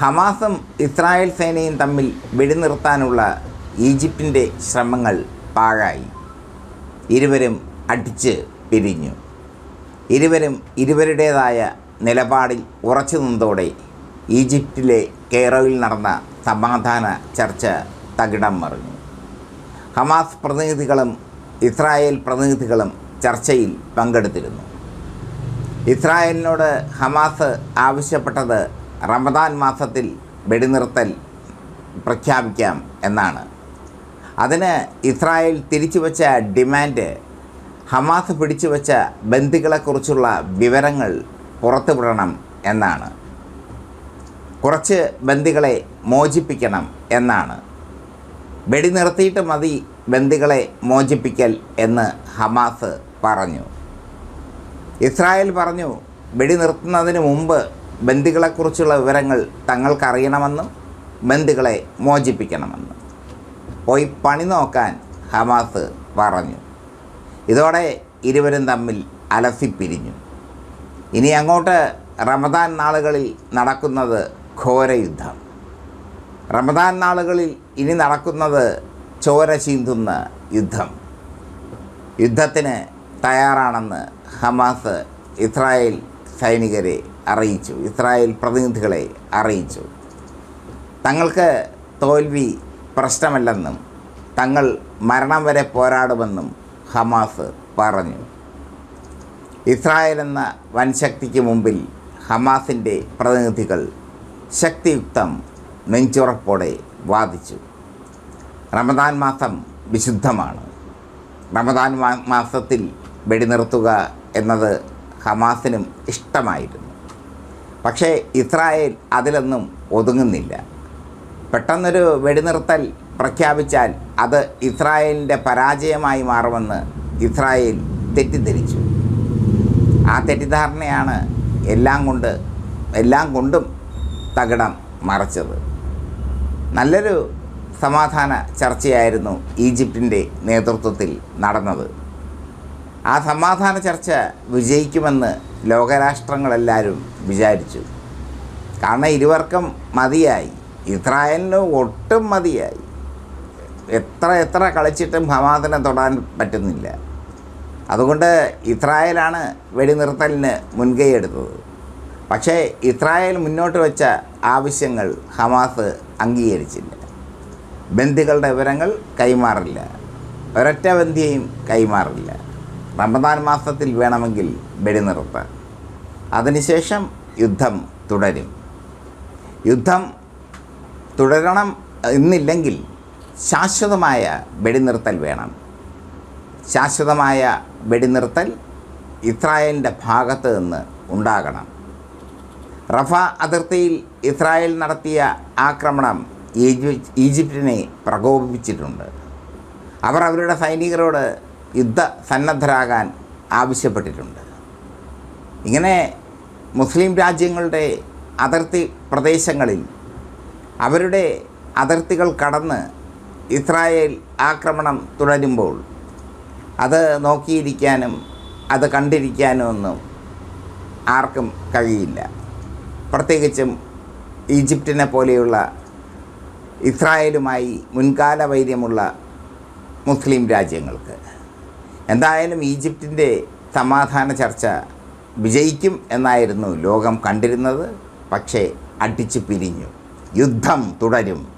ഹമാസും Israel സേനയും തമ്മിൽ വെടിനിർത്താനുള്ള ഈജിപ്തിന്റെ ശ്രമങ്ങൾ പാഴായി. ഇരുവരും അടിച്ച് പിരിഞ്ഞു. ഇരുവരും ഇരുവരുടേതായ നിലപാടിൽ ഉറച്ചു നിന്നതോടെ ഈജിപ്തിലെ കെയ്റോയിൽ നടന്ന സമാധാന ചർച്ച തകിടം മറിഞ്ഞു. ഹമാസ് പ്രതിനിധികളും ഇസ്രായേൽ പ്രതിനിധികളും ചർച്ചയിൽ പങ്കെടുത്തിരുന്നു. ഇസ്രായേലിനോട് ഹമാസ് ആവശ്യപ്പെട്ടത് റമദാൻ മാസത്തിൽ വെടിനിർത്തൽ പ്രഖ്യാപിക്കാം എന്നാണ്. അതിന് ഇസ്രായേൽ തിരിച്ചു വച്ച ഡിമാൻഡ് ഹമാസ് പിടിച്ചു വച്ച ബന്ദികളെക്കുറിച്ചുള്ള വിവരങ്ങൾ പുറത്തുവിടണം എന്നാണ്. കുറച്ച് ബന്ദികളെ മോചിപ്പിക്കണം എന്നാണ്. വെടിനിർത്തിയിട്ട് മതി ബന്ദികളെ മോചിപ്പിക്കൽ എന്ന് ഹമാസ് പറഞ്ഞു. ഇസ്രായേൽ പറഞ്ഞു വെടിനിർത്തുന്നതിന് മുമ്പ് ബന്ദികളെക്കുറിച്ചുള്ള വിവരങ്ങൾ തങ്ങൾക്കറിയണമെന്നും ബന്ദികളെ മോചിപ്പിക്കണമെന്നും. പോയി പണി നോക്കാൻ ഹമാസ് പറഞ്ഞു. ഇതോടെ ഇരുവരും തമ്മിൽ അലസിപ്പിരിഞ്ഞു. ഇനി അങ്ങോട്ട് റമദാൻ നാളുകളിൽ നടക്കുന്നത് ഘോരയുദ്ധം റമദാൻ നാളുകളിൽ ഇനി നടക്കുന്നത് ചോര ചീന്തുന്ന യുദ്ധം. യുദ്ധത്തിന് തയ്യാറാണെന്ന് ഹമാസ് ഇസ്രായേൽ സൈനികരെ അറിയിച്ചു ഇസ്രായേൽ പ്രതിനിധികളെ അറിയിച്ചു. തങ്ങൾക്ക് തോൽവി പ്രശ്നമല്ലെന്നും തങ്ങൾ മരണം വരെ പോരാടുമെന്നും ഹമാസ് പറഞ്ഞു. ഇസ്രായേൽ എന്ന വൻശക്തിക്ക് മുമ്പിൽ ഹമാസിന്റെ പ്രതിനിധികൾ ശക്തിയുക്തം നെഞ്ചുറപ്പോടെ വാദിച്ചു. റമദാൻ മാസം വിശുദ്ധമാണ്. റമദാൻ മാസത്തിൽ വെടിനിർത്തുക എന്നത് ഹമാസിനും ഇഷ്ടമായിരുന്നു. പക്ഷേ ഇസ്രായേൽ അതിലൊന്നും ഒതുങ്ങുന്നില്ല. പെട്ടെന്നൊരു വെടിനിർത്തൽ പ്രഖ്യാപിച്ചാൽ അത് ഇസ്രായേലിന്റെ പരാജയമായി മാറുമെന്ന് ഇസ്രായേൽ തെറ്റിദ്ധരിച്ചു. ആ തെറ്റിദ്ധാരണയാണ് എല്ലാം കൊണ്ട് എല്ലാം കൊണ്ടും തകിടം മറച്ചത്. നല്ലൊരു സമാധാന ചർച്ചയായിരുന്നു ഈജിപ്തിന്റെ നേതൃത്വത്തിൽ നടന്നത്. ആ സമാധാന ചർച്ച വിജയിക്കുമെന്ന് ലോകരാഷ്ട്രങ്ങളെല്ലാവരും വിചാരിച്ചു. കാരണം ഇരുവർക്കും മതിയായി. ഇസ്രായേലിന് ഒട്ടും മതിയായി. എത്ര എത്ര കളിച്ചിട്ടും സമാധാനം തൊടാൻ പറ്റുന്നില്ല. അതുകൊണ്ട് ഇസ്രായേലാണ് വെടിനിർത്തലിന് മുൻകൈ എടുത്തത്. പക്ഷേ ഇസ്രായേൽ മുന്നോട്ട് വെച്ച ആവശ്യങ്ങൾ ഹമാസ് അംഗീകരിച്ചില്ല. ബന്ധികളുടെ വിവരങ്ങൾ കൈമാറില്ല. ഒരൊറ്റ ബന്ധിയെയും കൈമാറില്ല. റമദാൻ മാസത്തിൽ വേണമെങ്കിൽ വെടിനിർത്ത് അതിനുശേഷം യുദ്ധം തുടരും. യുദ്ധം തുടരണം എന്നില്ലെങ്കിൽ ശാശ്വതമായ വെടിനിർത്തൽ വേണം. ശാശ്വതമായ വെടിനിർത്തൽ ഇസ്രായേലിന്റെ ഭാഗത്ത് നിന്ന് ഉണ്ടാകണം. റഫ അതിർത്തിയിൽ ഇസ്രായേൽ നടത്തിയ ആക്രമണം ഈജി- ഈജിപ്തിനെ പ്രകോപിപ്പിച്ചിട്ടുണ്ട്. അവർ അവരുടെ സൈനികരോട് യുദ്ധ സന്നദ്ധരാകാൻ ആവശ്യപ്പെട്ടിട്ടുണ്ട്. ഇങ്ങനെ മുസ്ലിം രാജ്യങ്ങളുടെ അതിർത്തി പ്രദേശങ്ങളിൽ അവരുടെ അതിർത്തികൾ കടന്ന് ഇസ്രായേൽ ആക്രമണം തുടരുമ്പോൾ അത് നോക്കിയിരിക്കാനും അത് കണ്ടിരിക്കാനും ഒന്നും ആർക്കും കഴിയില്ല. പ്രത്യേകിച്ചും ഈജിപ്റ്റിനെ പോലെയുള്ള ഇസ്രായേലുമായി മുൻകാല വൈര്യമുള്ള മുസ്ലിം രാജ്യങ്ങൾക്ക്. എന്തായാലും ഈജിപ്തിന്റെ സമാധാന ചർച്ച വിജയിക്കും എന്നായിരുന്നു ലോകം കണ്ടിരുന്നത്. പക്ഷേ അടിച്ചു പിരിഞ്ഞു. യുദ്ധം തുടരും.